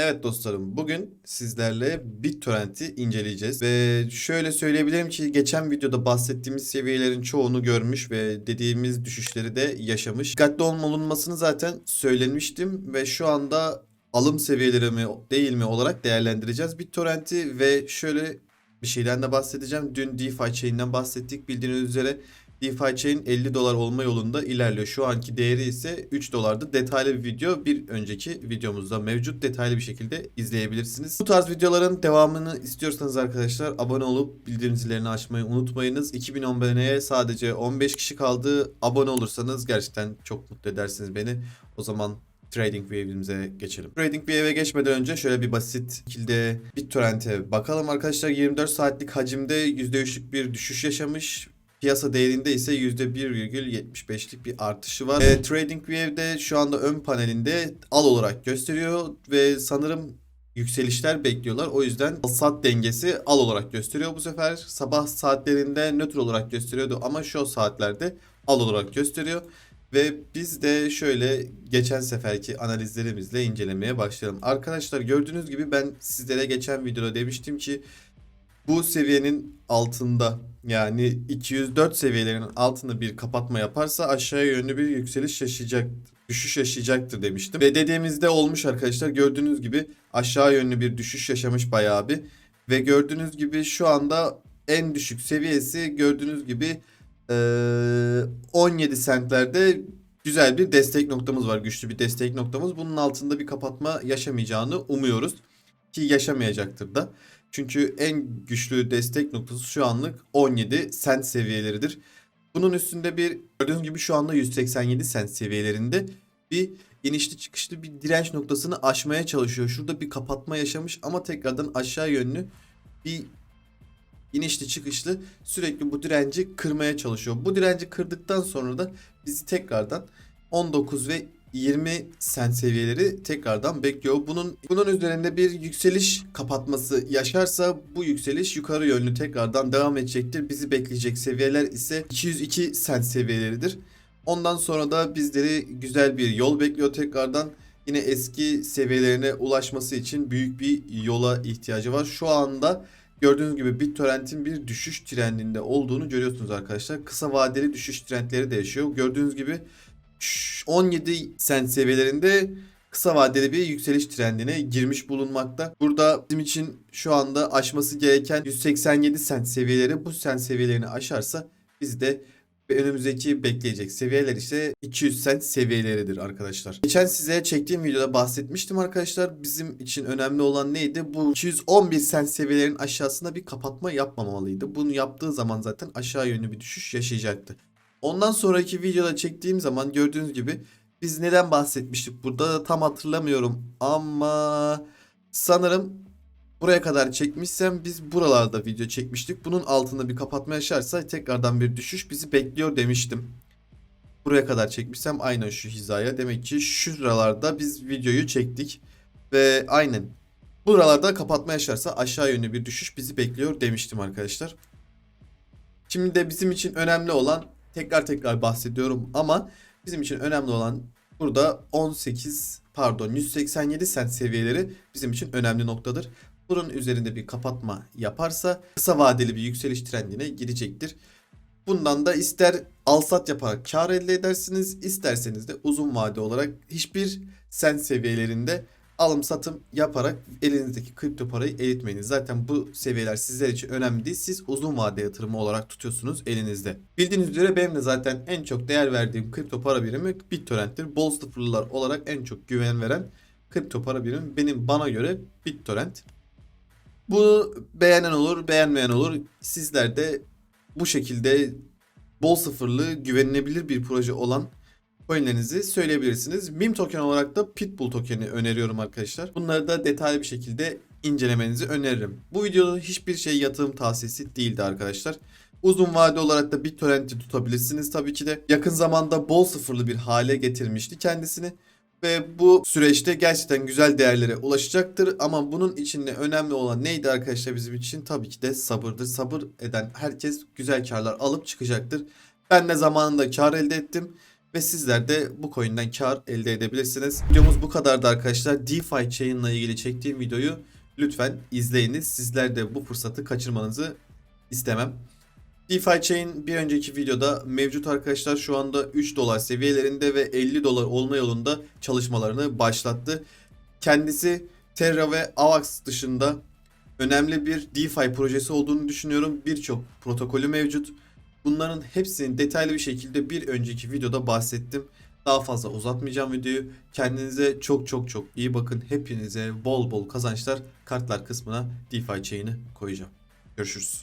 Evet dostlarım, bugün sizlerle BitTorrent'i inceleyeceğiz ve şöyle söyleyebilirim ki geçen videoda bahsettiğimiz seviyelerin çoğunu görmüş ve dediğimiz düşüşleri de yaşamış. Dikkatli olunmasını zaten söylemiştim ve şu anda alım seviyeleri mi değil mi olarak değerlendireceğiz BitTorrent'i ve şöyle bir şeyden de bahsedeceğim. Dün DeFi Chain'den bahsettik bildiğiniz üzere. DeFi Chain 50 dolar olma yolunda ilerliyor. Şu anki değeri ise 3 dolardı. Detaylı bir video bir önceki videomuzda mevcut. Detaylı bir şekilde izleyebilirsiniz. Bu tarz videoların devamını istiyorsanız arkadaşlar abone olup bildirim zillerini açmayı unutmayınız. 2010 aboneye sadece 15 kişi kaldı. Abone olursanız gerçekten çok mutlu edersiniz beni. O zaman Trading Wave'imize geçelim. Trading Wave'e geçmeden önce şöyle bir basit şekilde BitTorrent'e bakalım arkadaşlar. 24 saatlik hacimde %3'lük bir düşüş yaşamış. Piyasa değerinde ise %1,75'lik bir artışı var. E, Trading Wave'de şu anda ön panelinde al olarak gösteriyor ve sanırım yükselişler bekliyorlar. O yüzden sat dengesi al olarak gösteriyor bu sefer. Sabah saatlerinde nötr olarak gösteriyordu ama şu saatlerde al olarak gösteriyor. Ve biz de şöyle geçen seferki analizlerimizle incelemeye başlayalım. Arkadaşlar gördüğünüz gibi ben sizlere geçen videoda demiştim ki bu seviyenin altında yani 204 seviyelerinin altında bir kapatma yaparsa aşağı yönlü bir yükseliş yaşayacak, düşüş yaşayacaktır demiştim. Ve dediğimizde olmuş arkadaşlar gördüğünüz gibi aşağı yönlü bir düşüş yaşamış bayağı bir. Ve gördüğünüz gibi şu anda en düşük seviyesi gördüğünüz gibi eee, 17 sentlerde güzel bir destek noktamız var. Güçlü bir destek noktamız. Bunun altında bir kapatma yaşamayacağını umuyoruz. Ki yaşamayacaktır da. Çünkü en güçlü destek noktası şu anlık 17 sent seviyeleridir. Bunun üstünde bir gördüğünüz gibi şu anda 187 sent seviyelerinde bir inişli çıkışlı bir direnç noktasını aşmaya çalışıyor. Şurada bir kapatma yaşamış ama tekrardan aşağı yönlü bir inişli çıkışlı sürekli bu direnci kırmaya çalışıyor. Bu direnci kırdıktan sonra da bizi tekrardan 19 ve 20 sent seviyeleri tekrardan bekliyor. Bunun bunun üzerinde bir yükseliş kapatması yaşarsa bu yükseliş yukarı yönlü tekrardan devam edecektir. Bizi bekleyecek seviyeler ise 202 sent seviyeleridir. Ondan sonra da bizleri güzel bir yol bekliyor tekrardan. Yine eski seviyelerine ulaşması için büyük bir yola ihtiyacı var. Şu anda gördüğünüz gibi BitTorrent'in bir düşüş trendinde olduğunu görüyorsunuz arkadaşlar. Kısa vadeli düşüş trendleri de yaşıyor. Gördüğünüz gibi 17 sent seviyelerinde kısa vadeli bir yükseliş trendine girmiş bulunmakta. Burada bizim için şu anda aşması gereken 187 sent seviyeleri bu sent seviyelerini aşarsa biz de önümüzdeki bekleyecek seviyeler ise 200 sent seviyeleridir arkadaşlar. Geçen size çektiğim videoda bahsetmiştim arkadaşlar. Bizim için önemli olan neydi? Bu 211 sent seviyelerin aşağısında bir kapatma yapmamalıydı. Bunu yaptığı zaman zaten aşağı yönlü bir düşüş yaşayacaktı. Ondan sonraki videoda çektiğim zaman gördüğünüz gibi biz neden bahsetmiştik burada tam hatırlamıyorum ama sanırım buraya kadar çekmişsem biz buralarda video çekmiştik. Bunun altında bir kapatma yaşarsa tekrardan bir düşüş bizi bekliyor demiştim. Buraya kadar çekmişsem aynen şu hizaya. Demek ki şuralarda biz videoyu çektik. Ve aynen buralarda kapatma yaşarsa aşağı yönlü bir düşüş bizi bekliyor demiştim arkadaşlar. Şimdi de bizim için önemli olan tekrar tekrar bahsediyorum ama bizim için önemli olan burada 18 pardon 187 sent seviyeleri bizim için önemli noktadır. Bunun üzerinde bir kapatma yaparsa kısa vadeli bir yükseliş trendine girecektir. Bundan da ister alsat yaparak kar elde edersiniz isterseniz de uzun vade olarak hiçbir sent seviyelerinde alım satım yaparak elinizdeki kripto parayı eritmeyiniz. Zaten bu seviyeler sizler için önemli değil. Siz uzun vade yatırımı olarak tutuyorsunuz elinizde. Bildiğiniz üzere benim de zaten en çok değer verdiğim kripto para birimi BitTorrent'tir. Bol sıfırlılar olarak en çok güven veren kripto para birimi benim bana göre BitTorrent. Bu beğenen olur, beğenmeyen olur. Sizler de bu şekilde bol sıfırlı, güvenilebilir bir proje olan coinlerinizi söyleyebilirsiniz. Meme token olarak da Pitbull tokeni öneriyorum arkadaşlar. Bunları da detaylı bir şekilde incelemenizi öneririm. Bu videoda hiçbir şey yatırım tavsiyesi değildi arkadaşlar. Uzun vade olarak da BitTorrent'i tutabilirsiniz tabii ki de. Yakın zamanda bol sıfırlı bir hale getirmişti kendisini. Ve bu süreçte gerçekten güzel değerlere ulaşacaktır. Ama bunun içinde önemli olan neydi arkadaşlar bizim için? Tabii ki de sabırdır. Sabır eden herkes güzel karlar alıp çıkacaktır. Ben de zamanında kar elde ettim. Ve sizler de bu coin'den kar elde edebilirsiniz. Videomuz bu kadardı arkadaşlar. DeFi Chain'la ilgili çektiğim videoyu lütfen izleyiniz. Sizler de bu fırsatı kaçırmanızı istemem. DeFi Chain bir önceki videoda mevcut arkadaşlar şu anda 3 dolar seviyelerinde ve 50 dolar olma yolunda çalışmalarını başlattı. Kendisi Terra ve Avax dışında önemli bir DeFi projesi olduğunu düşünüyorum. Birçok protokolü mevcut. Bunların hepsini detaylı bir şekilde bir önceki videoda bahsettim. Daha fazla uzatmayacağım videoyu. Kendinize çok çok çok iyi bakın. Hepinize bol bol kazançlar kartlar kısmına DeFi Chain'i koyacağım. Görüşürüz.